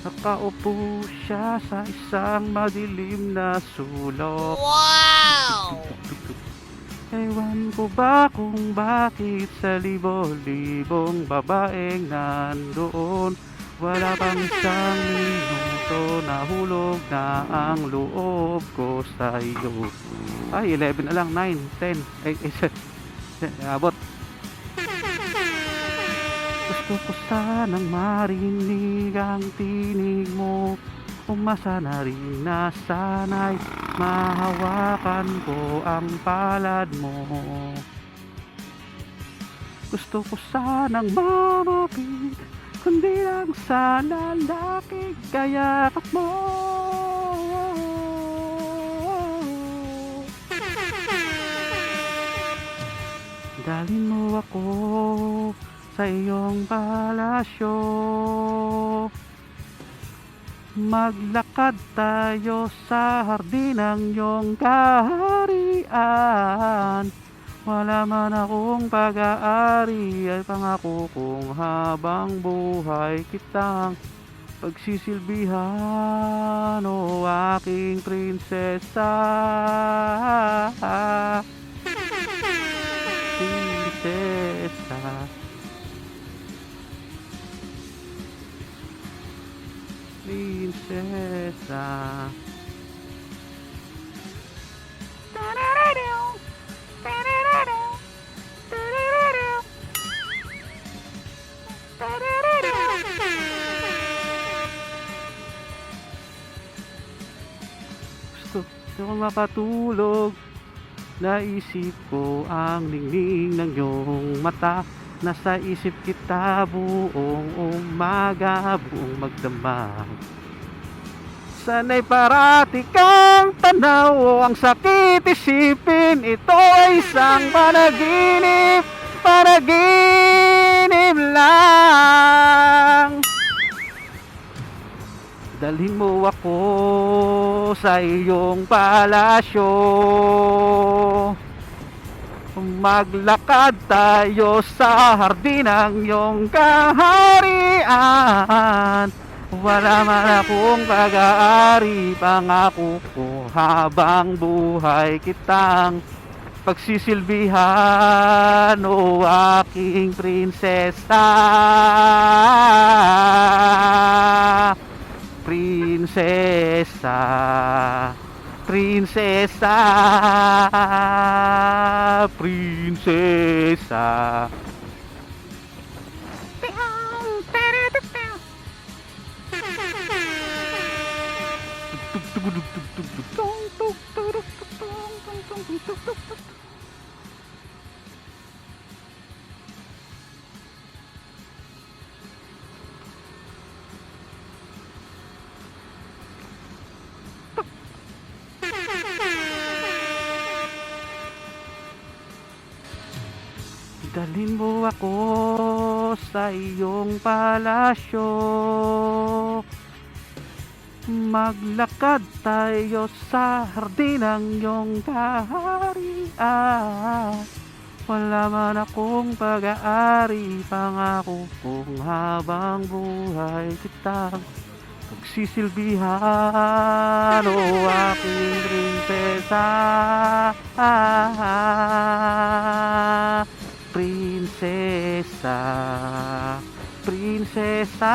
Nakaupo siya sa isang madilim na sulok. Wow! Ewan ko ba kung bakit sa libo-libong babaeng nandoon? Wala pang isang minuto nahulog na ang loob ko sa iyo? Ay, 11 na lang, 9, 10, ay, ay, abot Gusto ko sanang marinig ang tinig mo. Umasa na rin na sana'y mahawakan ko ang palad mo. Gusto ko sanang mamapit Kundi lang sa lalaki kayakap mo Dalhin mo ako sa iyong palasyo. Maglakad tayo sa hardin ng iyong kaharian. Wala man akong pag-aari ay pangako kong habang buhay kitang pagsisilbihan o aking prinsesa. Prinsesa Prinsesa Gusto ko makatulog. Naisip ko ang ningning ng iyong mata. Nasa isip kita buong umaga, buong magdamag Sana'y parati kang tanaw Ang sakit isipin Ito ay isang panaginip Panaginip lang. Dalhin mo ako sa iyong palasyo. Maglakad tayo sa hardin ng iyong kaharian Wala man akong pag-aari Pangako ko habang buhay kitang Pagsisilbihan o aking prinsesa Prinsesa Prinsesa Prinsesa Dalhin mo ako sa iyong palasyo Maglakad tayo sa hardin ng iyong kaharian. Wala man akong pag-aari Pangako kung habang buhay kitang Pagsisilbihan. O aking Prinsesa. Prinsesa. Prinsesa